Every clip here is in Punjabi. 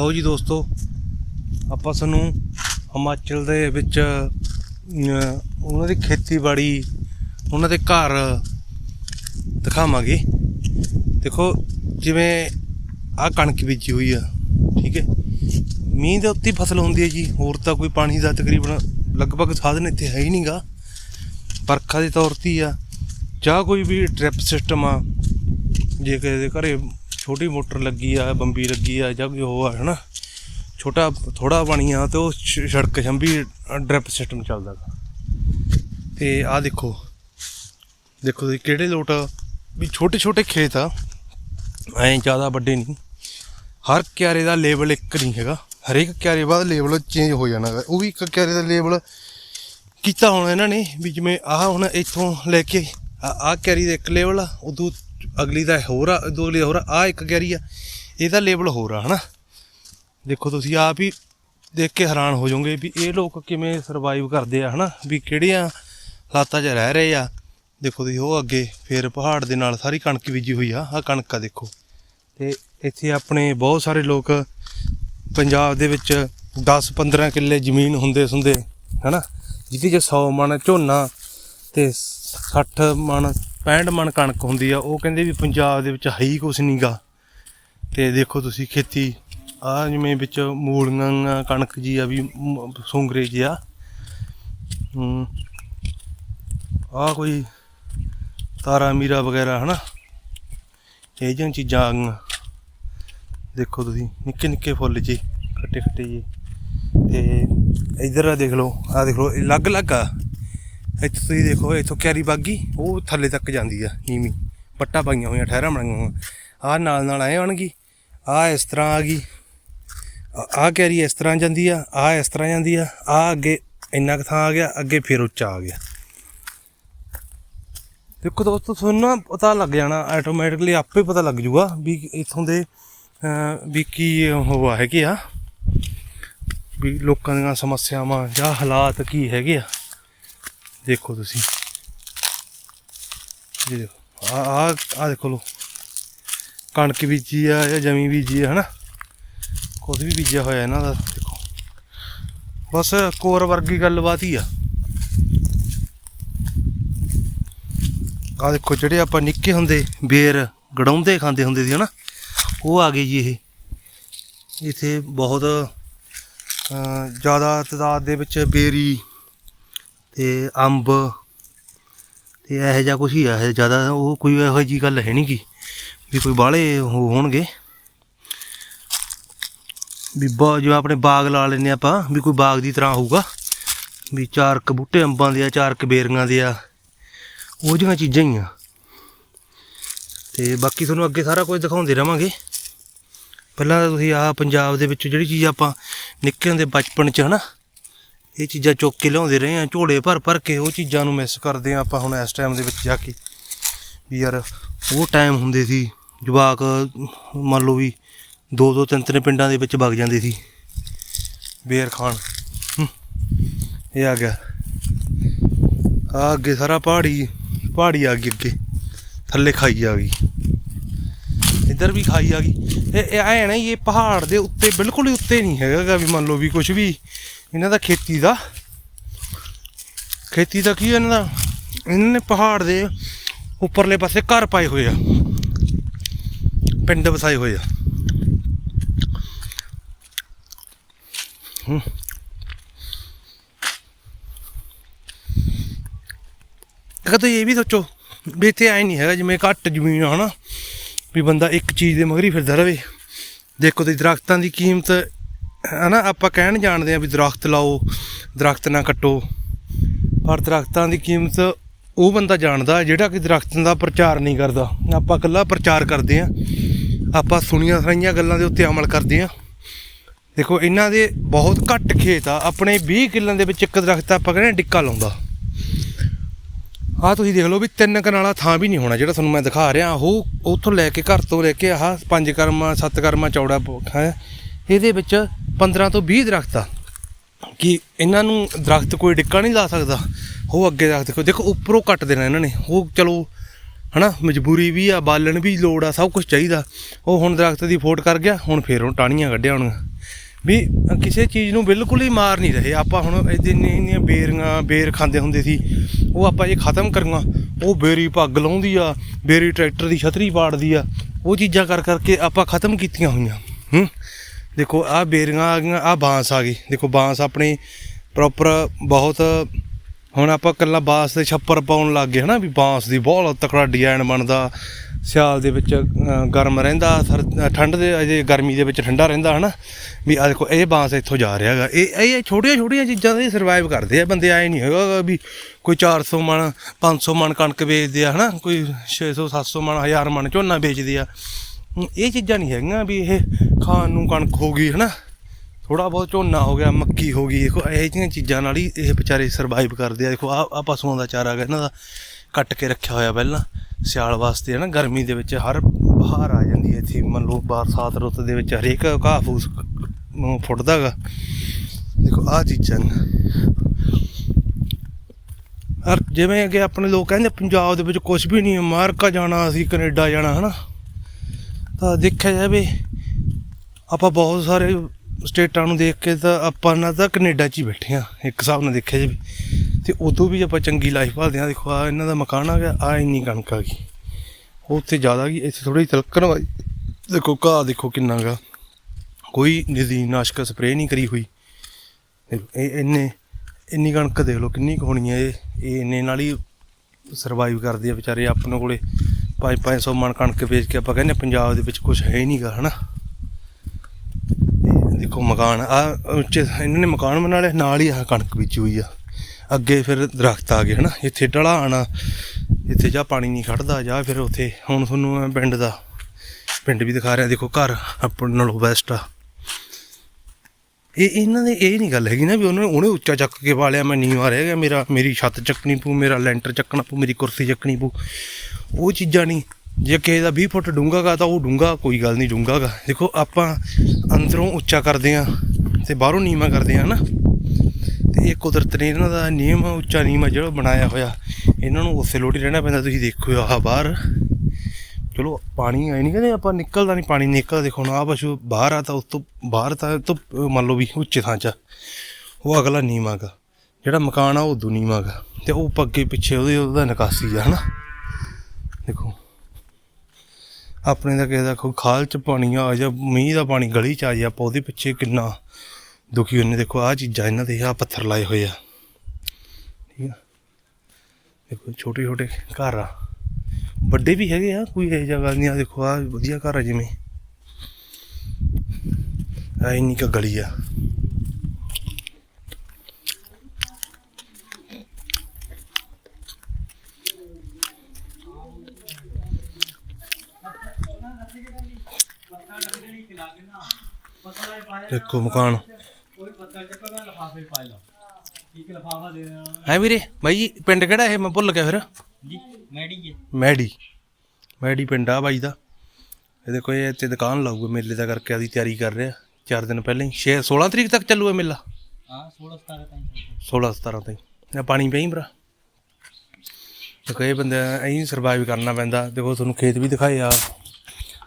ਲਓ ਜੀ ਦੋਸਤੋ, ਆਪਾਂ ਸਾਨੂੰ ਹਿਮਾਚਲ ਦੇ ਵਿੱਚ ਉਹਨਾਂ ਦੀ ਖੇਤੀਬਾੜੀ, ਉਹਨਾਂ ਦੇ ਘਰ ਦਿਖਾਵਾਂਗੇ। ਦੇਖੋ, ਜਿਵੇਂ ਆ ਕਣਕ ਬੀਜੀ ਹੋਈ ਆ, ਠੀਕ ਹੈ? ਮੀਂਹ ਦੇ ਉੱਤੇ ਫਸਲ ਹੁੰਦੀ ਹੈ ਜੀ। ਹੋਰ ਤਾਂ ਕੋਈ ਪਾਣੀ ਦਾ ਤਕਰੀਬਨ ਲਗਭਗ ਸਾਧਨ ਇੱਥੇ ਹੈ ਹੀ ਨਹੀਂਗਾ। ਵਰਖਾ ਦੇ ਤੌਰ ਤੇ ਹੀ ਆ। ਜਾਂ ਕੋਈ ਵੀ ਡ੍ਰਿਪ ਸਿਸਟਮ ਆ, ਜੇ ਕਿਸੇ ਦੇ ਘਰੇ ਛੋਟੀ ਮੋਟਰ ਲੱਗੀ ਆ, ਬੰਬੀ ਲੱਗੀ ਆ, ਜਾਂ ਕੋਈ ਉਹ ਆ ਨਾ ਛੋਟਾ ਥੋੜਾ ਪਾਣੀ ਆ ਤੇ ਉਹ ਸ਼- ਸੜਕ ਛੰਭੀ ਡ੍ਰਿਪ ਸਿਸਟਮ ਚੱਲਦਾ ਗਾ। ਤੇ ਆ ਦੇਖੋ ਦੇਖੋ ਤੁਸੀਂ ਕਿਹੜੇ ਲੋਟ ਵੀ ਛੋਟੇ ਛੋਟੇ ਖੇਤ ਆ, ਐਂ ਜ਼ਿਆਦਾ ਵੱਡੇ ਨਹੀਂ। ਹਰ ਕਿਆਰੇ ਦਾ ਲੈਵਲ ਇੱਕ ਨਹੀਂ ਹੈਗਾ। ਹਰੇਕ ਕਿਆਰੇ ਬਾਅਦ ਲੈਵਲ ਚੇਂਜ ਹੋ ਜਾਣਾ ਗਾ। ਉਹ ਵੀ ਇੱਕ ਕਿਆਰੇ ਦਾ ਲੈਵਲ ਕੀਤਾ ਹੋਣਾ ਇਹਨਾਂ ਨੇ, ਵੀ ਜਿਵੇਂ ਆਹ ਹੁਣ ਇੱਥੋਂ ਲੈ ਕੇ, ਆ, ਆਹ ਕਿਆਰੀ ਦਾ ਇੱਕ ਲੈਵਲ ਆ, ਉਦੋਂ ਅਗਲੀ ਦਾ ਹੋਰ ਆ, ਦੋ ਅਗਲੀ ਹੋਰ ਆ, ਆਹ ਇੱਕ ਕਿਆਰੀ ਆ, ਇਹਦਾ ਲੇਬਲ ਹੋਰ ਆ, ਹਨਾ? ਦੇਖੋ ਤੁਸੀਂ ਆਪ ਹੀ ਦੇਖ ਕੇ ਹੈਰਾਨ ਹੋ ਜਾਓਗੇ ਵੀ ਇਹ ਲੋਕ ਕਿਵੇਂ ਸਰਵਾਈਵ ਕਰਦੇ ਆ, ਹਨਾ? ਵੀ ਕਿਹੜੀਆਂ ਹਾਲਾਤਾਂ 'ਚ ਰਹਿ ਰਹੇ ਆ? ਦੇਖੋ ਤੁਸੀਂ ਉਹ ਅੱਗੇ, ਫੇਰ ਪਹਾੜ ਦੇ ਨਾਲ ਸਾਰੀ ਕਣਕ ਬੀਜੀ ਹੋਈ ਆ, ਆਹ ਕਣਕ ਆ ਦੇਖੋ। ਤੇ ਇੱਥੇ ਆਪਣੇ ਬਹੁਤ ਸਾਰੇ ਲੋਕ ਪੰਜਾਬ ਦੇ ਵਿੱਚ 10-15 ਕਿੱਲੇ ਜ਼ਮੀਨ ਹੁੰਦੇ ਸੁੰਦੇ ਹਨਾ? ਜਿਹਦੇ 'ਚ 100 ਮਣ, ਝੋਨਾ ਤੇ 60 ਮਣ 65 ਮਣ ਕਣਕ ਹੁੰਦੀ ਆ, ਉਹ ਕਹਿੰਦੇ ਵੀ ਪੰਜਾਬ ਦੇ ਵਿੱਚ ਹੈ ਹੀ ਕੁਛ ਨਹੀਂਗਾ ਤੇ ਦੇਖੋ ਤੁਸੀਂ ਖੇਤੀ, ਆ ਜਿਵੇਂ ਵਿੱਚ ਮੂਲੀਆਂ ਕਣਕ ਜੀ ਆ ਵੀ ਮ- ਸੁੰਗਰੇ ਜੀ ਆ। ਆ ਕੋਈ ਤਾਰਾ ਮੀਰਾ ਵਗੈਰਾ ਹਨਾ, ਇਹ ਜਿਹੀਆਂ ਚੀਜ਼ਾਂ ਆ ਗਈਆਂ। ਦੇਖੋ ਤੁਸੀਂ, ਨਿੱਕੇ ਨਿੱਕੇ ਫੁੱਲ ਜੀ, ਖੱਟੇ ਖੱਟੇ ਜੀ। ਤੇ ਇਧਰ ਆ ਦੇਖ ਲਓ, ਆ ਦੇਖ ਲਓ ਅਲੱਗ ਅਲੱਗ ਆ। ਇੱਥੇ ਤੁਸੀਂ ਦੇਖੋ, ਇੱਥੋਂ ਕਿਆਰੀ ਬਾਗੀ, ਉਹ ਥੱਲੇ ਤੱਕ ਜਾਂਦੀ ਆ, ਨੀਵੀਂ। ਪੱਟਾ ਪਾਈਆਂ ਹੋਈਆਂ, ਠਹਿਰਾਂ ਬਣੀਆਂ ਹੋਈਆਂ। ਆ ਨਾਲ ਨਾਲ ਆਏ ਬਣ ਗਈ ਆ ਇਸ ਤਰ੍ਹਾਂ ਆ ਗਈ। ਆ ਕਿਆਰੀ ਇਸ ਤਰ੍ਹਾਂ ਜਾਂਦੀ ਆ ਆ ਇਸ ਤਰ੍ਹਾਂ ਜਾਂਦੀ ਆ ਆ ਅੱਗੇ ਇੰਨਾ ਕੁ ਥਾਂ ਆ ਗਿਆ, ਅੱਗੇ ਫਿਰ ਉੱਚਾ ਆ ਗਿਆ। ਦੇਖੋ ਦੋਸਤੋ, ਤੁਹਾਨੂੰ ਨਾ ਪਤਾ ਲੱਗ ਜਾਣਾ ਆਟੋਮੈਟਿਕਲੀ ਆਪੇ ਪਤਾ ਲੱਗ ਜੂਗਾ ਵੀ ਇਥੋਂ ਦੇ ਵੀ ਕੀ ਉਹ ਹੈਗੇ ਆ, ਵੀ ਲੋਕਾਂ ਦੀਆਂ ਸਮੱਸਿਆਵਾਂ ਜਾਂ ਹਾਲਾਤ ਕੀ ਹੈਗੇ ਆ। ਦੇਖੋ ਤੁਸੀਂ। ਇਹ ਦੇਖੋ। ਆ ਆ ਆ ਦੇਖੋ ਲੋ ਕਣਕ ਬੀਜੀ ਆ ਜਾਂ ਜਮੀ ਬੀਜੀ ਆ, ਹਨਾ? ਕੁਝ ਵੀ ਬੀਜਿਆ ਹੋਇਆ ਇਹਨਾਂ ਦਾ, ਦੇਖੋ। ਬਸ ਕੋਰ ਵਰਗੀ ਗੱਲਬਾਤ ਹੀ ਆ। ਆ ਦੇਖੋ ਜਿਹੜੇ ਆਪਾਂ ਨਿੱਕੇ ਹੁੰਦੇ, ਬੇਰ ਗੜਾਉਂਦੇ ਖਾਂਦੇ ਹੁੰਦੇ ਸੀ, ਹਨਾ? ਉਹ ਆ ਗਏ ਜੀ ਇਹ। ਇੱਥੇ ਬਹੁਤ ਜ਼ਿਆਦਾ ਤਾਦਾਦ ਦੇ ਵਿੱਚ ਬੇਰੀ ਤੇ ਅੰਬ ਤੇ ਇਹੋ ਜਿਹਾ ਕੁਝ ਹੀ ਆ, ਇਹ ਜ਼ਿਆਦਾ ਉਹ ਕੋਈ ਇਹੋ ਜੀ ਗੱਲ ਹੈ ਨਹੀਂ ਗੀ ਵੀ ਕੋਈ ਬਾਹਲੇ ਉਹ ਹੋਣਗੇ। ਵੀ ਬਾ ਜਿਵੇਂ ਆਪਣੇ ਬਾਗ ਲਾ ਲੈਨੇ ਆਪਾਂ, ਵੀ ਕੋਈ ਬਾਗ ਦੀ ਤਰ੍ਹਾਂ ਹੋਊਗਾ, ਵੀ ਚਾਰ ਕ ਬੂਟੇ ਅੰਬਾਂ ਦੇ ਆ, ਚਾਰ ਕ ਬੇਰੀਆਂ ਦੇ ਆ, ਉਹ ਜਿਹੀਆਂ ਚੀਜ਼ਾਂ ਹੀ ਆ। ਤੇ ਬਾਕੀ ਤੁਹਾਨੂੰ ਅੱਗੇ ਸਾਰਾ ਕੁਝ ਦਿਖਾਉਂਦੇ ਰਵਾਂਗੇ। ਪਹਿਲਾਂ ਤਾਂ ਤੁਸੀਂ ਆਹ ਪੰਜਾਬ ਦੇ ਵਿੱਚ ਜਿਹੜੀ ਚੀਜ਼ ਆਪਾਂ ਨਿੱਕੇ ਹੁੰਦੇ ਬਚਪਨ 'ਚ ਹਨਾ ਇਹ ਚੀਜ਼ਾਂ ਚੁੱਕ ਕੇ ਲਿਆਉਂਦੇ ਰਹੇ ਆ, ਝੋਲੇ ਭਰ ਭਰ ਕੇ ਉਹ ਚੀਜ਼ਾਂ ਨੂੰ ਮਿਸ ਕਰਦੇ ਆ ਆਪਾਂ ਹੁਣ ਇਸ ਟਾਈਮ ਦੇ ਵਿੱਚ ਜਾ ਕੇ। ਵੀ ਯਾਰ ਉਹ ਟਾਈਮ ਹੁੰਦੇ ਸੀ, ਜਵਾਕ ਮੰਨ ਲਓ ਵੀ ਦੋ ਦੋ ਤਿੰਨ ਤਿੰਨ ਪਿੰਡਾਂ ਦੇ ਵਿੱਚ ਵਗ ਜਾਂਦੇ ਸੀ। ਬੇਰ ਖਾਨ ਇਹ ਆ ਗਿਆ। ਆ ਅੱਗੇ ਸਾਰਾ ਪਹਾੜੀ ਪਹਾੜੀ ਆ ਗਈ ਅੱਗੇ। ਥੱਲੇ ਖਾਈ ਆ ਗਈ। ਇੱਧਰ ਵੀ ਖਾਈ ਆ ਗਈ। ਇਹ ਇਹ ਐ ਨਾ ਇਹ ਪਹਾੜ ਦੇ ਉੱਤੇ ਬਿਲਕੁਲ ਹੀ ਉੱਤੇ ਨਹੀਂ ਹੈਗਾ ਵੀ ਮੰਨ ਲਓ ਵੀ ਕੁਝ ਵੀ ਇਹਨਾਂ ਦਾ ਖੇਤੀ ਦਾ। ਖੇਤੀ ਦਾ ਕੀ ਹੈ ਇਹਨਾਂ ਦਾ? ਇਹਨਾਂ ਨੇ ਪਹਾੜ ਦੇ ਉੱਪਰਲੇ ਪਾਸੇ ਘਰ ਪਾਏ ਹੋਏ ਆ। ਪਿੰਡ ਵਸਾਏ ਹੋਏ ਆ। ਹੂੰ। ਇੱਕ ਇਹ ਵੀ ਸੋਚੋ ਵੀ ਇੱਥੇ ਐ ਨਹੀਂ ਹੈਗਾ ਜਿਵੇਂ ਘੱਟ ਜ਼ਮੀਨ ਆ, ਹਨਾ? ਵੀ ਬੰਦਾ ਇੱਕ ਚੀਜ਼ ਦੇ ਮਗਰ ਹੀ ਫਿਰਦਾ ਰਵੇ ਦੇਖੋ ਤੇ ਦਰਖਤਾਂ ਦੀ ਕੀਮਤ ਹਨਾ, ਆਪਾਂ ਕਹਿਣ ਜਾਣਦੇ ਆ ਵੀ ਦਰਖਤ ਲਾਓ, ਦਰਖਤ ਨਾ ਕੱਟੋ। ਪਰ ਦਰਖਤਾਂ ਦੀ ਕੀਮਤ ਉਹ ਬੰਦਾ ਜਾਣਦਾ ਜਿਹੜਾ ਕਿ ਦਰਖਤਾਂ ਦਾ ਪ੍ਰਚਾਰ ਨਹੀਂ ਕਰਦਾ। ਆਪਾਂ ਇਕੱਲਾ ਪ੍ਰਚਾਰ ਕਰਦੇ ਆ। ਆਪਾਂ ਸੁਣੀਆਂ ਸੁਣਾਈਆਂ ਗੱਲਾਂ ਦੇ ਉੱਤੇ ਅਮਲ ਕਰਦੇ ਆ। ਦੇਖੋ, ਇਹਨਾਂ ਦੇ ਬਹੁਤ ਘੱਟ ਖੇਤ ਆ। ਆਪਣੇ 20 ਕਿੱਲਾਂ ਦੇ ਵਿੱਚ ਇੱਕ ਦਰਖਤ ਆਪਾਂ ਕਹਿੰਦੇ ਡਿੱਕਾ ਲਾਉਂਦਾ। ਆਹ ਤੁਸੀਂ ਦੇਖ ਲਓ ਵੀ ਤਿੰਨ ਕਨਾਲਾ ਥਾਂ ਵੀ ਨਹੀਂ ਹੋਣਾ ਜਿਹੜਾ ਤੁਹਾਨੂੰ ਮੈਂ ਦਿਖਾ ਰਿਹਾ। ਉਹ ਉੱਥੋਂ ਲੈ ਕੇ ਘਰ ਤੋਂ ਲੈ ਕੇ ਆਹ ਪੰਜ ਕਰਮਾ, ਸੱਤ ਕਰਮਾ ਚੌੜਾ ਹੈ। ਇਹਦੇ ਵਿੱਚ 15 ਤੋਂ 20 ਦਰਖਤ ਆ। ਕਿ ਇਹਨਾਂ ਨੂੰ ਦਰਖਤ ਕੋਈ ਡਿੱਕਾ ਨਹੀਂ ਲਾ ਸਕਦਾ, ਉਹ ਅੱਗੇ ਦਰਖਤ ਦੇਖੋ ਦੇਖੋ ਉੱਪਰੋਂ ਕੱਟ ਦੇਣਾ ਇਹਨਾਂ ਨੇ। ਉਹ ਚਲੋ, ਹਨਾ, ਮਜਬੂਰੀ ਵੀ ਆ, ਬਾਲਣ ਵੀ ਲੋੜ ਆ, ਸਭ ਕੁਝ ਚਾਹੀਦਾ। ਉਹ ਹੁਣ ਦਰਖਤ ਦੀ ਫੋਟ ਕਰ ਗਿਆ, ਹੁਣ ਫੇਰ ਉਹ ਟਾਹਣੀਆਂ ਕੱਢਿਆ ਹੁਣ ਵੀ ਕਿਸੇ ਚੀਜ਼ ਨੂੰ ਬਿਲਕੁਲ ਹੀ ਮਾਰ ਨਹੀਂ ਰਹੇ। ਆਪਾਂ ਹੁਣ ਇਹਦੇ ਇੰਨੀਆਂ ਇੰਨੀਆਂ ਬੇਰੀਆਂ, ਬੇਰ ਖਾਂਦੇ ਹੁੰਦੇ ਸੀ, ਉਹ ਆਪਾਂ ਇਹ ਖਤਮ ਕਰਾਂਗਾ, ਉਹ ਬੇਰੀ ਪੱਗ ਲਾਉਂਦੀ ਆ, ਬੇਰੀ ਟਰੈਕਟਰ ਦੀ ਛਤਰੀ ਪਾੜਦੀ ਆ, ਉਹ ਚੀਜ਼ਾਂ ਕਰ ਕਰਕੇ ਆਪਾਂ ਖਤਮ ਕੀਤੀਆਂ ਹੋਈਆਂ। ਹੂੰ? ਦੇਖੋ, ਆਹ ਬੇਰੀਆਂ ਆ ਗਈਆਂ, ਆਹ ਬਾਂਸ ਆ ਗਈ। ਦੇਖੋ, ਬਾਂਸ ਆਪਣੀ ਪ੍ਰੋਪਰ ਬਹੁਤ ਹੁਣ ਆਪਾਂ ਕੱਲਾ ਬਾਂਸ ਦੇ ਛੱਪਰ ਪਾਉਣ ਲੱਗ ਗਏ, ਹਨਾ ਵੀ ਬਾਂਸ ਦੀ ਬਹੁਤ ਤਕੜਾ ਡਿਜ਼ਾਈਨ ਬਣਦਾ। ਸਿਆਲ ਦੇ ਵਿੱਚ ਗਰਮ ਰਹਿੰਦਾ, ਸਰ, ਠੰਡ ਦੇ, ਅਜੇ ਗਰਮੀ ਦੇ ਵਿੱਚ ਠੰਡਾ ਰਹਿੰਦਾ, ਹਨਾ। ਵੀ ਆ ਦੇਖੋ, ਇਹ ਬਾਂਸ ਇੱਥੋਂ ਜਾ ਰਿਹਾ ਹੈਗਾ। ਇਹ ਇਹ ਛੋਟੀਆਂ ਛੋਟੀਆਂ ਚੀਜ਼ਾਂ ਦੇ ਸਰਵਾਈਵ ਕਰਦੇ ਆ ਬੰਦੇ ਆਏ ਨਹੀਂ ਹੈਗਾ ਵੀ ਕੋਈ 400 ਮਣ 500 ਮਣ ਕਣਕ ਵੇਚਦੇ ਆ, ਹਨਾ। ਕੋਈ 600 700 ਮਣ 1000 ਮਣ ਝੋਨਾ ਵੇਚਦੇ ਆ। ਇਹ ਚੀਜ਼ਾਂ ਨਹੀਂ ਹੈਗੀਆਂ ਵੀ ਇਹ ਖਾਣ ਨੂੰ ਕਣਕ ਹੋ ਗਈ, ਹਨਾ? ਥੋੜਾ ਬਹੁਤ ਝੋਨਾ ਹੋ ਗਿਆ, ਮੱਕੀ ਹੋ ਗਈ, ਦੇਖੋ, ਇਹ ਜਿਹੀਆਂ ਚੀਜ਼ਾਂ ਨਾਲ ਹੀ ਇਹ ਵਿਚਾਰੇ ਸਰਵਾਈਵ ਕਰਦੇ ਆ। ਦੇਖੋ, ਆ ਆ ਪਸ਼ੂਆਂ ਦਾ ਚਾਰਾ ਹੈਗਾ, ਇਹਨਾਂ ਦਾ ਕੱਟ ਕੇ ਰੱਖਿਆ ਹੋਇਆ ਪਹਿਲਾਂ। ਸਿਆਲ ਵਾਸਤੇ ਹੈ ਨਾ ਗਰਮੀ ਦੇ ਵਿੱਚ ਹਰ ਬਹਾਰ ਆ ਜਾਂਦੀ ਹੈ ਇੱਥੇ। ਮੰਨ ਲਓ ਬਰਸਾਤ ਰੁੱਤ ਦੇ ਵਿੱਚ ਹਰੇਕ ਘਾਹ ਫੂਸ ਨੂੰ ਫੁੱਟਦਾ ਗਾ ਦੇਖੋ ਆ ਚੀਜ਼ਾਂ ਹਰ, ਜਿਵੇਂ ਕਿ ਆਪਣੇ ਲੋਕ ਕਹਿੰਦੇ, ਪੰਜਾਬ ਦੇ ਵਿੱਚ ਕੁਝ ਵੀ ਨਹੀਂ, ਅਮਰੀਕਾ ਜਾਣਾ, ਅਸੀਂ ਕੈਨੇਡਾ ਜਾਣਾ, ਹਨਾ? ਤਾਂ ਦੇਖਿਆ ਜਾਵੇ ਆਪਾਂ ਬਹੁਤ ਸਾਰੇ ਸਟੇਟਾਂ ਨੂੰ ਦੇਖ ਕੇ ਤਾਂ ਆਪਾਂ ਨਾ ਤਾਂ ਕੈਨੇਡਾ 'ਚ ਹੀ ਬੈਠੇ ਆ ਇੱਕ ਹਿਸਾਬ ਨਾਲ ਦੇਖਿਆ ਜਾਵੇ। ਤੇ ਉਦੋਂ ਵੀ ਆਪਾਂ ਚੰਗੀ ਲਾਈਫ ਭਾਲਦੇ ਆ ਦੇਖੋ ਆ ਇਹਨਾਂ ਦਾ ਮਕਾਨ ਆ ਗਿਆ ਆ ਇੰਨੀ ਕਣਕ ਆ ਗਈ। ਉੱਥੇ ਜ਼ਿਆਦਾ ਗਈ ਇੱਥੇ ਥੋੜੀ ਤਲਕਣ ਵਾਲੀ। ਦੇਖੋ ਘਾਹ ਦੇਖੋ ਕਿੰਨਾ ਗਾ। ਕੋਈ ਨਿਦੀ ਨਾਸ਼ਕ ਸਪਰੇਅ ਨਹੀਂ ਕਰੀ ਹੋਈ। ਦੇਖੋ, ਇਹ ਇੰਨੇ ਇੰਨੀ ਕਣਕ ਦੇਖ ਲਓ ਕਿੰਨੀ ਕੁ ਹੋਣੀ ਹੈ ਇਹ। ਇਹ ਇੰਨੇ ਨਾਲ ਹੀ ਸਰਵਾਈਵ ਕਰਦੇ ਆ ਵਿਚਾਰੇ ਆਪਣੇ ਕੋਲੇ। 5-500 ਮਣ ਕਣਕ ਵੇਚ ਕੇ ਆਪਾਂ ਕਹਿੰਦੇ ਪੰਜਾਬ ਦੇ ਵਿੱਚ ਕੁਝ ਹੈ ਹੀ ਨਹੀਂਗਾ, ਹਨਾ? ਇਹ ਦੇਖੋ ਮਕਾਨ, ਆ ਉੱਚੇ, ਇਹਨਾਂ ਨੇ ਮਕਾਨ ਬਣਾ ਲਿਆ, ਨਾਲ ਹੀ ਆ ਕਣਕ ਬੀਜੀ ਹੋਈ ਆ। ਅੱਗੇ ਫਿਰ ਦਰਖਤ ਆ ਗਏ, ਹਨਾ? ਇੱਥੇ ਢਲਾਣ ਆ ਇੱਥੇ ਜਾਂ ਪਾਣੀ ਨਹੀਂ ਖੜਦਾ, ਜਾਂ ਫਿਰ ਉੱਥੇ, ਹੁਣ ਤੁਹਾਨੂੰ ਮੈਂ ਪਿੰਡ ਦਾ, ਪਿੰਡ ਵੀ ਦਿਖਾ ਰਿਹਾ, ਦੇਖੋ ਘਰ ਆਪਣੇ ਨਾਲੋਂ ਬੈਸਟ ਆ। ਇਹ ਇਹਨਾਂ ਦੇ ਇਹ ਨਹੀਂ ਗੱਲ ਹੈਗੀ ਨਾ ਵੀ ਉਹਨੇ ਉਹਨੇ ਉੱਚਾ ਚੱਕ ਕੇ ਵਾਲਿਆ ਮੈਂ ਨੀਵਾਂ ਰਹਿ ਗਿਆ, ਮੇਰਾ, ਮੇਰੀ ਛੱਤ ਚੱਕਣੀ ਪਊ, ਮੇਰਾ ਲੈਂਟਰ ਚੱਕਣਾ ਪਊ, ਮੇਰੀ ਕੁਰਸੀ ਚੱਕਣੀ ਪਊ। ਉਹ ਚੀਜ਼ਾਂ ਨਹੀਂ। ਜੇ ਕਿਸੇ ਦਾ 20 ਫੁੱਟ ਡੂੰਘਾ ਗਾ ਤਾਂ ਉਹ ਡੂੰਘਾ ਕੋਈ ਗੱਲ ਨਹੀਂ ਡੂੰਘਾ ਗਾ ਦੇਖੋ ਆਪਾਂ ਅੰਦਰੋਂ ਉੱਚਾ ਕਰਦੇ ਆ ਤੇ ਬਾਹਰੋਂ ਨੀਵਾਂ ਕਰਦੇ ਆ ਨਾ ਤੇ ਇਹ ਕੁਦਰਤ ਨੇ ਇਹਨਾਂ ਦਾ ਨਿਯਮ ਆ, ਉੱਚਾ ਨੀਵਾਂ ਜਿਹੜਾ ਬਣਾਇਆ ਹੋਇਆ ਇਹਨਾਂ ਨੂੰ ਉਸੇ ਲੋਟ ਹੀ ਰਹਿਣਾ ਪੈਂਦਾ। ਤੁਸੀਂ ਦੇਖੋ ਆਹ ਬਾਹਰ। ਚਲੋ ਪਾਣੀ ਆਈ ਨਹੀਂ ਕਹਿੰਦੇ ਆਪਾਂ ਨਿਕਲਦਾ ਨਹੀਂ ਪਾਣੀ ਨਿਕਲਦਾ ਦੇਖੋ ਨਾ ਆ ਪਸ਼ੂ ਬਾਹਰ ਆ ਤਾਂ ਉਸ ਤੋਂ ਬਾਹਰ ਤਾਂ ਇਹ ਤੋਂ ਮੰਨ ਲਓ ਵੀ ਉੱਚੇ ਥਾਂ 'ਚ ਆ। ਉਹ ਅਗਲਾ ਨੀਵਾਂ ਗਾ ਜਿਹੜਾ ਮਕਾਨ ਆ ਉਹ ਉਦੋਂ ਨੀਵਾਂ ਗਾ ਤੇ ਉਹ ਪੱਗੇ ਪਿੱਛੇ ਉਹਦੇ ਉਹਦਾ ਨਿਕਾਸੀ ਆ ਹਨਾ? ਦੇਖੋ। ਆਪਣੇ ਦਾ ਕਿਸੇ ਦਾ ਕੋਈ ਖਾਲ ਚ ਪਾਣੀ ਆ ਜਾ ਮੀਂਹ ਦਾ ਪਾਣੀ ਗਲੀ ਚ ਆ ਜਾ, ਆਪਾਂ ਉਹਦੇ ਪਿੱਛੇ ਕਿੰਨਾ ਦੁਖੀ ਹੁੰਨੇ ਦੇਖੋ ਆ ਚੀਜ਼ਾਂ ਇਹਨਾਂ ਦੇ ਆ ਪੱਥਰ ਲਾਏ ਹੋਏ ਆ। ਠੀਕ ਆ? ਦੇਖੋ ਛੋਟੇ ਛੋਟੇ ਘਰ ਆ। ਵੱਡੇ ਵੀ ਹੈਗੇ ਆ, ਕੋਈ ਇਹ ਜਗ੍ਹਾ ਨਹੀਂ ਆ। ਦੇਖੋ ਆ ਵਧੀਆ ਘਰ ਆ ਜਿਵੇਂ। ਆ ਇੰਨੀ ਕੁ ਗਲੀ ਆ। ਦੇਖੋ ਮਕਾਨ। ਹੈ ਵੀਰੇ? ਬਾਈ ਜੀ ਪਿੰਡ ਕਿਹੜਾ ਇਹ? ਮੈਂ ਭੁੱਲ ਗਿਆ ਫਿਰ। ਮੈਡੀ ਮੈਡੀ। ਪਿੰਡ ਆ ਬਾਈ ਦਾ। ਇਹਦੇ ਕੋਈ ਇੱਥੇ ਦੁਕਾਨ ਲਾਊਗਾ ਮੇਲੇ ਦਾ ਕਰਕੇ ਆਦੀ ਤਿਆਰੀ ਕਰ ਰਿਹਾ। ਚਾਰ ਦਿਨ ਪਹਿਲਾਂ ਹੀ। 6 16 ਤਰੀਕ ਤੱਕ ਚੱਲੂਗਾ ਮੇਲਾ? ਹਾਂ 16 17 ਤਾਈਂ 16 17 ਤਾਈਂ। ਇਹ ਪਾਣੀ ਪਈ ਭਰਾ? ਤੇ ਕਈ ਬੰਦੇ ਐਂ ਸਰਵਾਈਵ ਕਰਨਾ ਪੈਂਦਾ। ਦੇਖੋ ਤੁਹਾਨੂੰ ਖੇਤ ਵੀ ਦਿਖਾਏ ਆ।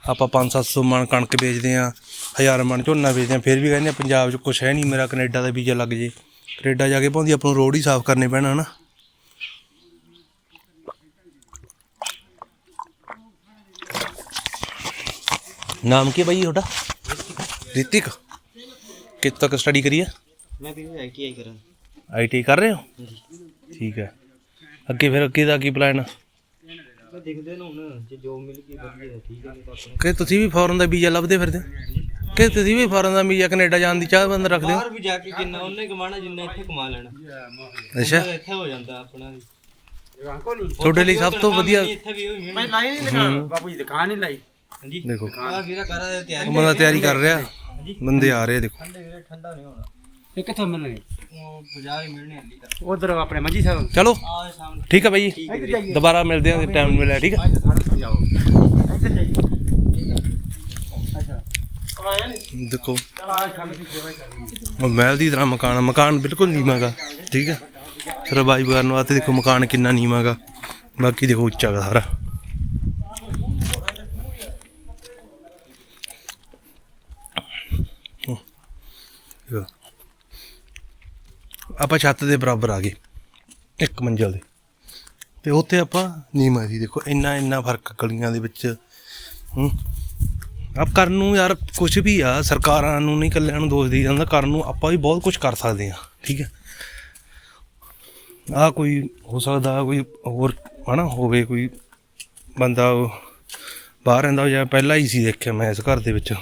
ਆਪਾਂ 5-700 ਮਣ ਕਣਕ ਵੇਚਦੇ ਆ। ਹਜ਼ਾਰ ਮਣ ਝੋਨਾ ਵੇਚਦੇ ਆ ਫਿਰ ਵੀ ਕਹਿੰਦੇ ਆ ਪੰਜਾਬ 'ਚ ਕੁਝ ਹੈ ਨਹੀਂ ਮੇਰਾ ਕੈਨੇਡਾ ਦਾ ਵੀਜ਼ਾ ਲੱਗ ਜੇ। ਕੈਨੇਡਾ ਜਾ ਕੇ ਭਾਉਂਦੀ ਆਪਾਂ ਨੂੰ ਰੋਡ ਹੀ ਸਾਫ਼ ਕਰਨੇ ਪੈਣਾ ਹਨਾ? ਨਾਮ ਕੀ ਬਾਈ ਤੁਹਾਡਾ? ਰਿਤਿਕ। ਕਿੱਥੇ ਤੱਕ ਸਟੱਡੀ ਕਰੀ ਹੈ ਮੈਂ ਵੀ ਆਈਟੀਆਈ ਕਰਾਂ ਆਈਟੀ ਕਰ ਰਹੇ ਹੋ? ਠੀਕ ਹੈ। ਅੱਗੇ ਫਿਰ ਅੱਗੇ ਦਾ ਕੀ ਪਲਾਨ ਮੈਂ ਦੇਖਦੇ ਨਾ ਹੁਣ ਜੇ ਜੋਬ ਮਿਲ ਗਈ ਵਧੀਆ ਠੀਕ ਹੈ ਕਿ ਤੁਸੀਂ ਵੀ ਫੌਰਨ ਦਾ ਵੀਜ਼ਾ ਲੱਭਦੇ ਫਿਰਦੇ? ਹੋ? ਕਿ ਤੁਸੀਂ ਵੀ ਫੌਰਨ ਦਾ ਵੀਜ਼ਾ ਕੈਨੇਡਾ ਜਾਣ ਦੀ ਚਾਹ ਬੰਦ ਰੱਖਦੇ ਹੋ ਬਾਹਰ ਵੀ ਜਾ ਕੇ ਜਿੰਨਾ ਉਹਨੇ ਕਮਾਣਾ ਜਿੰਨਾ ਇੱਥੇ ਕਮਾ ਲੈਣਾ। ਅੱਛਾ। ਉਹਦਾ ਇੱਥੇ ਹੋ ਜਾਂਦਾ ਆਪਣਾ ਵੀ। ਤੁਹਾਡੇ ਲਈ ਸਭ ਤੋਂ ਵਧੀਆ ਇੱਥੇ ਵੀ ਹੋਈ ਮੈਂ ਲਾਈ ਨਹੀਂ ਲਗਾ ਬਾਪੂ ਜੀ ਦੁਕਾਨ ਨਹੀਂ ਲਾਈ। ਹਾਂਜੀ। ਦੇਖੋ। ਆ ਵੀਰਾ ਕਰਾ ਦੇ ਤਿਆਰੀ ਉਹ ਬੰਦਾ ਤਿਆਰੀ ਕਰ ਰਿਹਾ। ਬੰਦੇ ਆ ਰਹੇ ਦੇਖੋ। ਠੰਡੇ ਵੀਰੇ ਠੰਡਾ ਨਹੀਂ ਹੋਣਾ। ਇਹ ਕਿੱਥੋਂ ਮਿਲਣਗੇ? ਉਹ ਬਾਜ਼ਾਰ ਹੀ ਮਿਲਣੇ ਹਲੀ ਤੱਕ ਉਧਰ ਆਪਣੇ ਮੰਜੀ ਸਾਹਿਬ। ਚਲੋ। ਠੀਕ ਹੈ ਬਾਈ। ਜੀ ਦੁਬਾਰਾ ਮਿਲਦੇ ਹਾਂ ਟਾਈਮ ਮਿਲਿਆ ਠੀਕ ਹੈ ਅੱਜ ਸਾਡੇ ਤੋਂ ਜਾਓ ਇੱਥੇ ਜਾਈਏ ਅੱਛਾ ਆਇਆ ਨਹੀਂ ਦੇਖੋ। ਉਹ ਮਹਿਲ ਦੀ ਤਰ੍ਹਾਂ ਮਕਾਨ ਆ। ਮਕਾਨ ਬਿਲਕੁਲ ਨੀਵਾਂ ਠੀਕ ਹੈ ਸਰਵਾਈਵ ਕਰਨ ਵਾਸਤੇ ਦੇਖੋ ਮਕਾਨ ਕਿੰਨਾ ਨੀਵਾਂ ਬਾਕੀ ਦੇਖੋ ਉੱਚਾ ਗਾ ਸਾਰਾ। ਦੇਖੋ। ਆਪਾਂ ਛੱਤ ਦੇ ਬਰਾਬਰ ਆ ਗਏ, ਇੱਕ ਮੰਜ਼ਲ ਦੇ। ਤੇ ਉੱਥੇ ਆਪਾਂ ਨੀਵਾਂ ਸੀ। ਦੇਖੋ ਇੰਨਾ ਇੰਨਾ ਫ਼ਰਕ ਗਲੀਆਂ ਦੇ ਵਿੱਚ, ਹੂੰ? ਆਪ ਕਰਨ ਨੂੰ ਯਾਰ ਕੁਝ ਵੀ ਆ ਸਰਕਾਰਾਂ ਨੂੰ ਨਹੀਂ ਕੱਲਿਆਂ ਨੂੰ ਦੋਸ਼ ਦੇ ਜਾਂਦਾ ਕਰਨ ਨੂੰ ਆਪਾਂ ਵੀ ਬਹੁਤ ਕੁਝ ਕਰ ਸਕਦੇ ਆ ਠੀਕ ਹੈ। ਆ ਕੋਈ ਹੋ ਸਕਦਾ ਕੋਈ ਹੋਰ ਹਨਾ ਹੋਵੇ ਕੋਈ ਬੰਦਾ ਬਾਹਰ ਰਹਿੰਦਾ ਜਾਂ ਪਹਿਲਾਂ ਹੀ ਸੀ ਦੇਖਿਆ ਮੈਂ ਇਸ ਘਰ ਦੇ ਵਿੱਚ।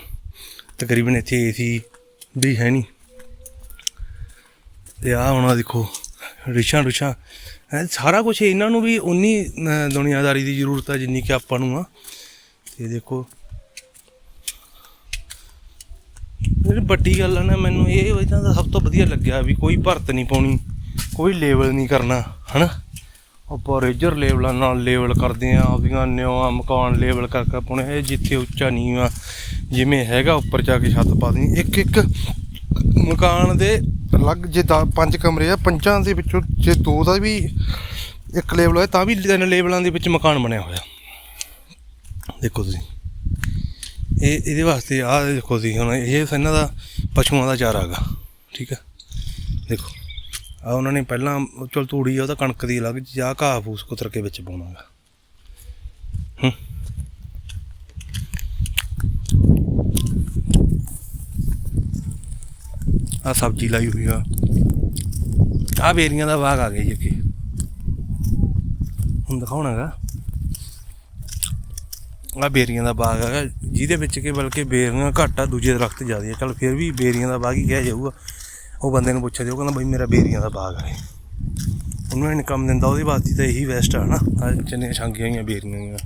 ਤਕਰੀਬਨ ਇੱਥੇ ਏਸੀ ਵੀ ਹੈ ਨਹੀਂ। ਤੇ ਆ ਹੁਣ ਦੇਖੋ ਰਿਸ਼ਾਂ ਰੁਸ਼ਾਂ ਹੈ ਸਾਰਾ ਕੁਝ ਇਹਨਾਂ ਨੂੰ ਵੀ ਉਨੀ ਅਹ, ਦੁਨੀਆਦਾਰੀ ਦੀ ਜ਼ਰੂਰਤ ਆ ਜਿੰਨੀ ਕਿ ਆਪਾਂ ਨੂੰ ਆ। ਤੇ ਦੇਖੋ ਜਿਹੜੀ ਵੱਡੀ ਗੱਲ ਆ ਨਾ, ਮੈਨੂੰ ਇਹ ਇਹਨਾਂ ਦਾ ਸਭ ਤੋਂ ਵਧੀਆ ਲੱਗਿਆ ਵੀ ਕੋਈ ਭਰਤ ਨਹੀਂ ਪਾਉਣੀ, ਕੋਈ ਲੇਬਲ ਨਹੀਂ ਕਰਨਾ, ਹਨਾ? ਆਪਾਂ ਰੇਜਰ ਲੇਬਲਾਂ ਨਾਲ ਲੇਬਲ ਕਰਦੇ ਆ ਆਪਦੀਆਂ ਨਿਉਆਂ ਮਕਾਨ ਲੇਬਲ ਕਰ ਕਰ ਪਾਉਣੇ, ਇਹ ਜਿੱਥੇ ਉੱਚਾ ਨਹੀਂ ਆ, ਜਿਵੇਂ ਹੈਗਾ ਉੱਪਰ ਜਾ ਕੇ ਛੱਤ ਪਾ ਦੇਣੀ। ਇੱਕ ਇੱਕ ਮਕਾਨ ਦੇ ਅਲੱਗ ਜੇ ਦਸ ਪੰਜ ਕਮਰੇ ਆ, ਪੰਜਾਂ ਦੇ ਵਿੱਚੋਂ ਜੇ ਦੋ ਦਾ ਵੀ ਇੱਕ ਲੇਵਲ ਹੋਇਆ ਤਾਂ ਵੀ ਤਿੰਨ ਲੇਵਲਾਂ ਦੇ ਵਿੱਚ ਮਕਾਨ ਬਣਿਆ ਹੋਇਆ। ਦੇਖੋ ਤੁਸੀਂ। ਇਹ ਇਹਦੇ ਵਾਸਤੇ ਆਹ ਦੇਖੋ ਤੁਸੀਂ ਹੁਣ ਇਹ ਇਹਨਾਂ ਦਾ ਪਸ਼ੂਆਂ ਦਾ ਚਾਰਾ ਹੈਗਾ ਠੀਕ ਹੈ ਦੇਖੋ ਆ ਉਹਨਾਂ ਨੇ ਪਹਿਲਾਂ ਚਲ ਤੂੜੀ ਆ ਉਹਦਾ ਕਣਕ ਦੀ ਅਲੱਗ ਜਾ ਘਾਹ ਫੂਸ ਕੁਤਰ ਕੇ ਵਿੱਚ ਪਾਉਣਾਗਾ। ਹੂੰ। ਆ ਸਬਜ਼ੀ ਲਾਈ ਹੋਈ ਆ। ਆ ਬੇਰੀਆਂ ਦਾ ਬਾਗ ਆ ਗਿਆ ਜੀ ਅੱਗੇ। ਹੁਣ ਦਿਖਾਉਣਾਗਾ। ਆ ਬੇਰੀਆਂ ਦਾ ਬਾਗ ਹੈਗਾ, ਜਿਹਦੇ ਵਿੱਚ ਕਿ ਬਲਕਿ ਬੇਰੀਆਂ ਘੱਟ ਆ, ਦੂਜੇ ਦਰਖਤ ਜ਼ਿਆਦਾ ਆ। ਚਲ ਫਿਰ ਵੀ ਬੇਰੀਆਂ ਦਾ ਬਾਗ ਹੀ ਕਿਹਾ ਜਾਊਗਾ। ਉਹ ਬੰਦੇ ਨੂੰ ਪੁੱਛਿਆ ਤੇ ਕਹਿੰਦਾ ਬਈ ਮੇਰਾ ਬੇਰੀਆਂ ਦਾ ਬਾਗ ਹੈ ਉਹਨੂੰ ਇਨਕਮ ਦਿੰਦਾ, ਉਹਦੇ ਵਾਸਤੇ ਤਾਂ ਇਹੀ ਬੈਸਟ ਆ ਨਾ ਆ ਚੰਨੀਆਂ ਛਾਂਗੀਆਂ ਹੋਈਆਂ ਬੇਰੀਆਂ ਹੋਈਆਂ।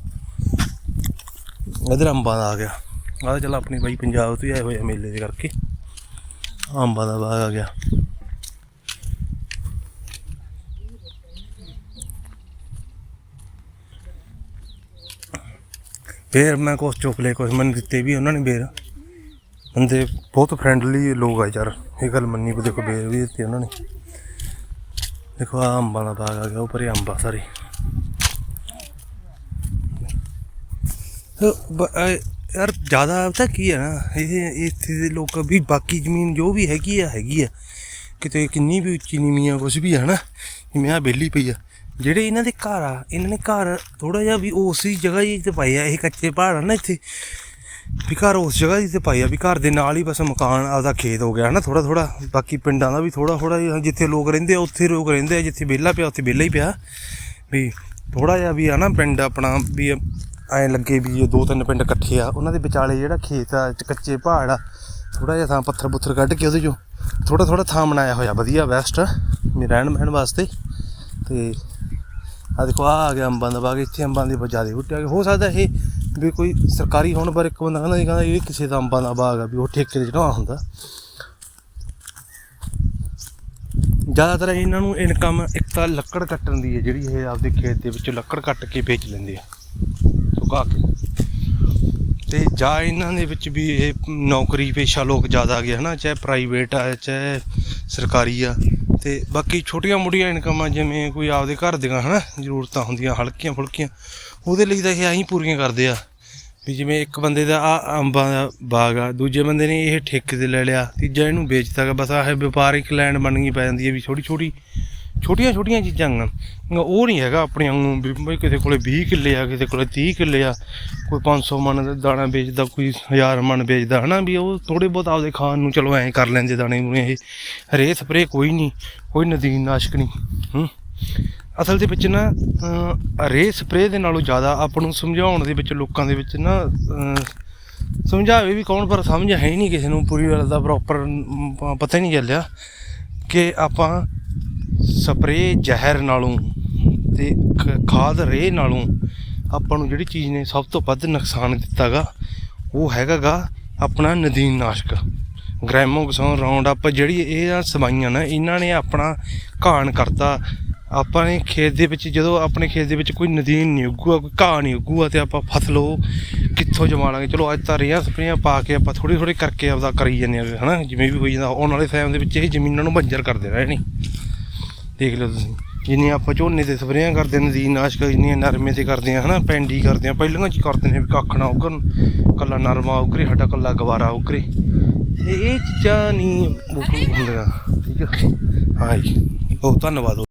ਇਧਰ ਅੰਬਾਂ ਦਾ ਆ ਗਿਆ। ਆਹ ਚੱਲ ਆਪਣੀ ਬਾਈ ਪੰਜਾਬ ਤੋਂ ਹੀ ਆਏ ਹੋਏ ਆ ਮੇਲੇ ਦੇ ਕਰਕੇ। ਅੰਬਾਂ ਦਾ ਬਾਗ ਆ ਗਿਆ। ਫਿਰ ਮੈਂ ਕੁਛ ਚੁੱਕ ਲਏ, ਕੁਛ ਮੈਨੂੰ ਦਿੱਤੇ ਵੀ ਉਹਨਾਂ ਨੇ ਬੇਰ ਬੰਦੇ ਬਹੁਤ ਫਰੈਂਡਲੀ ਲੋਕ ਆ ਯਾਰ, ਇਹ ਗੱਲ ਮੰਨੀ ਕੋ ਦੇਖੋ ਬੇਰ ਵੀ ਦਿੱਤੇ ਉਹਨਾਂ ਨੇ। ਦੇਖੋ ਆ ਅੰਬਾਂ ਦਾ ਬਾਗ ਆ ਗਿਆ, ਉੱਪਰ ਹੀ ਅੰਬਾਂ ਸਾਰੇ। ਯਾਰ ਜ਼ਿਆਦਾ ਪਤਾ ਕੀ ਹੈ ਨਾ, ਇਹ, ਇੱਥੇ ਦੇ ਲੋਕ ਵੀ ਬਾਕੀ ਜ਼ਮੀਨ ਜੋ ਵੀ ਹੈਗੀ ਆ ਹੈਗੀ ਆ। ਕਿਤੇ ਕਿੰਨੀ ਵੀ ਉੱਚੀ ਨੀਵੀਂ ਆ, ਕੁਛ ਵੀ ਹੈ ਨਾ, ਜਿਵੇਂ ਆ ਬੇਲੀ ਪਈ ਆ। ਜਿਹੜੇ ਇਹਨਾਂ ਦੇ ਘਰ ਆ, ਇਹਨਾਂ ਨੇ ਘਰ ਥੋੜਾ ਜਿਹਾ ਵੀ ਉਸੇ ਜਗ੍ਹਾ ਹੀ ਤੇ ਪਾਏ ਆ, ਇਹ ਕੱਚੇ ਪਹਾੜ ਆ ਨਾ ਇੱਥੇ। ਵੀ ਘਰ ਉਸ ਜਗ੍ਹਾ ਹੀ ਤੇ ਪਾਏ ਆ, ਵੀ ਘਰ ਦੇ ਨਾਲ ਹੀ ਬਸ ਮਕਾਨ ਆਪਦਾ ਖੇਤ ਹੋ ਗਿਆ ਨਾ ਥੋੜਾ ਥੋੜਾ ਬਾਕੀ ਪਿੰਡਾਂ ਦਾ ਵੀ ਥੋੜਾ ਥੋੜਾ ਜਿੱਥੇ ਲੋਕ ਰਹਿੰਦੇ ਆ, ਉੱਥੇ ਲੋਕ ਰਹਿੰਦੇ ਆ, ਜਿੱਥੇ ਵਿਹਲਾ ਪਿਆ, ਉੱਥੇ ਵਿਹਲਾ ਹੀ ਪਿਆ। ਵੀ ਥੋੜਾ ਜਿਹਾ ਵੀ ਆ ਨਾ ਪਿੰਡ ਆਪਣਾ, ਵੀ ਐਂ ਲੱਗੇ ਵੀ ਇਹ ਦੋ ਤਿੰਨ ਪਿੰਡ ਇਕੱਠੇ ਆ। ਉਹਨਾਂ ਦੇ ਵਿਚਾਲੇ ਜਿਹੜਾ ਖੇਤ ਆ ਕੱਚੇ ਪਹਾੜ ਆ ਥੋੜਾ ਜਿਹਾ ਥਾਂ ਪੱਥਰ ਪੁੱਥਰ ਕੱਢ ਕੇ ਉਹਦੇ ਚੋਂ ਥੋੜਾ ਥੋੜਾ ਥਾਂ ਬਣਾਇਆ ਹੋਇਆ, ਵਧੀਆ ਬੈਸਟ ਵੀ ਰਹਿਣ ਬਹਿਣ ਵਾਸਤੇ। ਤੇ ਆ ਦੇਖੋ ਆ ਆ ਗਿਆ ਅੰਬਾਂ ਦਾ ਬਾਗ, ਇੱਥੇ ਅੰਬਾਂ ਦੇ ਜ਼ਿਆਦਾ ਬੂਟੇ ਆ ਗਏ ਹੋ ਸਕਦਾ ਇਹ ਵੀ ਕੋਈ ਸਰਕਾਰੀ ਹੋਣ, ਪਰ ਇੱਕ ਬੰਦਾ ਕਹਿੰਦਾ ਜੀ, ਕਹਿੰਦਾ ਇਹ ਕਿਸੇ ਦਾ ਅੰਬਾਂ ਦਾ ਬਾਗ ਆ, ਵੀ ਉਹ ਠੇਕੇ ਤੇ ਚੜਾਉਣਾ ਹੁੰਦਾ। ਜ਼ਿਆਦਾਤਰ ਇਹਨਾਂ ਨੂੰ ਇਨਕਮ ਇੱਕ ਤਾਂ ਲੱਕੜ ਕੱਟਣ ਦੀ ਹੈ, ਜਿਹੜੀ ਇਹ ਆਪਦੇ ਖੇਤ ਦੇ ਵਿੱਚੋਂ ਲੱਕੜ ਕੱਟ ਕੇ ਵੇਚ ਲੈਂਦੇ ਆ। ਸੁਕਾ ਕੇ। ਤੇ ਜਾਂ ਇਹਨਾਂ ਦੇ ਵਿੱਚ ਵੀ ਇਹ ਨੌਕਰੀ ਪੇਸ਼ਾ ਲੋਕ ਜ਼ਿਆਦਾ ਆ ਗਏ, ਹਨਾ, ਚਾਹੇ ਪ੍ਰਾਈਵੇਟ ਆ, ਚਾਹੇ ਸਰਕਾਰੀ ਆ। ਤੇ ਬਾਕੀ ਛੋਟੀਆਂ ਮੋਟੀਆਂ ਇਨਕਮਾਂ ਜਿਵੇਂ ਕੋਈ ਆਪਦੇ ਘਰ ਦੀਆਂ, ਹਨਾ, ਜ਼ਰੂਰਤਾਂ ਹੁੰਦੀਆਂ, ਹਲਕੀਆਂ ਫੁਲਕੀਆਂ, ਉਹਦੇ ਲਈ ਤਾਂ ਇਹ ਐਂ ਪੂਰੀਆਂ ਕਰਦੇ ਆ ਵੀ ਜਿਵੇਂ ਇੱਕ ਬੰਦੇ ਦਾ ਆ ਅੰਬਾਂ ਦਾ ਬਾਗ ਆ, ਦੂਜੇ ਬੰਦੇ ਨੇ ਇਹ ਠੇਕੇ ਤੇ ਲੈ ਲਿਆ, ਤੀਜਾ ਇਹਨੂੰ ਵੇਚਤਾ ਗਾ, ਬਸ ਆਹ ਵਪਾਰਿਕ ਲੈਂਡ ਬਣ ਗਈ, ਪੈ ਜਾਂਦੀ ਹੈ ਵੀ ਛੋਟੀ ਛੋਟੀ ਛੋਟੀਆਂ ਛੋਟੀਆਂ ਚੀਜ਼ਾਂ ਆਂ ਉਹ ਨਹੀਂ ਹੈਗਾ ਆਪਣੇ ਨੂੰ ਵੀ ਕਿਸੇ ਕੋਲੇ 20 ਕਿੱਲੇ ਆ ਕਿਸੇ ਕੋਲੇ 30 ਕਿੱਲੇ ਆ ਕੋਈ 500 ਮਣ ਦਾ ਦਾਣਾ ਵੇਚਦਾ ਕੋਈ 1000 ਮਣ ਵੇਚਦਾ ਹਨਾ ਵੀ ਉਹ ਥੋੜੇ ਬਹੁਤ ਆਪਦੇ ਖਾਣ ਨੂੰ ਚਲੋ ਐਂ ਕਰ ਲੈਂਦੇ ਦਾਣੇ ਨੂੰ ਇਹ। ਰੇ ਸਪਰੇ ਕੋਈ ਨਹੀਂ ਕੋਈ ਨਦੀਨ ਨਾਸ਼ਕ ਨਹੀਂ ਹੂੰ। ਅਸਲ ਦੇ ਵਿੱਚ ਨਾ ਅਹ, ਰੇ ਸਪਰੇ ਦੇ ਨਾਲੋਂ ਜ਼ਿਆਦਾ ਆਪਾਂ ਨੂੰ ਸਮਝਾਉਣ ਦੇ ਵਿੱਚ ਲੋਕਾਂ ਦੇ ਵਿੱਚ ਨਾ ਸਮਝਾਵੇ ਵੀ ਕੌਣ ਪਰ ਸਮਝ ਹੈ ਹੀ ਨਹੀਂ ਕਿਸੇ ਨੂੰ ਪੂਰੀ ਗੱਲ ਦਾ ਪ੍ਰੋਪਰ ਪਤਾ ਹੀ ਨਹੀਂ ਚੱਲਿਆ ਕਿ ਆਪਾਂ ਸਪਰੇ ਜ਼ਹਿਰ ਨਾਲੋਂ ਤੇ ਖਾਦ ਰੇ ਨਾਲੋਂ ਆਪਾਂ ਨੂੰ ਜਿਹੜੀ ਚੀਜ਼ ਨੇ ਸਭ ਤੋਂ ਵੱਧ ਨੁਕਸਾਨ ਦਿੱਤਾਗਾ, ਉਹ ਹੈਗਾਗਾ ਆਪਣਾ ਨਦੀਨ ਨਾਸ਼ਕ ਗ੍ਰੈਮੋਕਸੋਨ ਰਾਉਂਡ ਅਪ ਜਿਹੜੀ ਇਹ ਸਵਾਈਆਂ ਨਾ, ਇਹਨਾਂ ਨੇ ਆਪਣਾ ਘਾਣ ਕਰਤਾ। ਆਪਾਂ ਨੇ ਖੇਤ ਦੇ ਵਿੱਚ ਜਦੋਂ ਆਪਣੇ ਖੇਤ ਦੇ ਵਿੱਚ ਕੋਈ ਨਦੀਨ ਨਹੀਂ ਉੱਗੂਗਾ, ਕੋਈ ਘਾਹ ਨਹੀਂ ਉੱਗੂਗਾ ਤੇ ਆਪਾਂ ਫਸਲ ਉਹ ਕਿੱਥੋਂ ਜਮਾ ਲਾਂਗੇ? ਚਲੋ ਅੱਜ ਤਾਂ ਰੇਹਾਂ ਸਪਰੇਆਂ ਪਾ ਕੇ ਆਪਾਂ ਥੋੜੀ ਥੋੜੀ ਕਰਕੇ ਆਪਦਾ ਕਰੀ ਜਾਂਦੇ ਆ ਹਨਾ? ਜਿਵੇਂ ਵੀ ਹੋਈ ਜਾਂਦਾ, ਆਉਣ ਵਾਲੇ ਟਾਈਮ ਦੇ ਵਿੱਚ ਇਹ ਜ਼ਮੀਨਾਂ ਨੂੰ ਬੰਜਰ ਕਰ ਦੇਣਾ ਇਹਨੇ ਦੇਖ ਲਓ ਤੁਸੀਂ। ਜਿੰਨੀ ਆਪਾਂ ਝੋਨੇ ਤੇ ਸਪਰੇਆਂ ਕਰਦੇ ਨੇ ਨਦੀਨ ਨਾਸ਼ਕ ਇੰਨੀਆਂ ਨਰਮੇ ਤੇ ਕਰਦੇ ਆ, ਹਨਾ ਪੈਂਡੀ ਕਰਦੇ ਆ ਪਹਿਲਾਂ ਚ ਕਰਦੇ ਨੇ ਵੀ ਕੱਖ ਨਾ ਉਗਣ, ਕੱਲਾ ਨਰਮਾ ਉਗਰੇ, ਸਾਡਾ ਕੱਲਾ ਗਵਾਰਾ ਉਗਰੇ। ਇਹ ਚੀਜ਼ਾਂ ਨਹੀਂ ਹੁੰਦੀਆਂ? ਠੀਕ ਹੈ ਹਾਂ ਜੀ ਬਹੁਤ ਧੰਨਵਾਦ।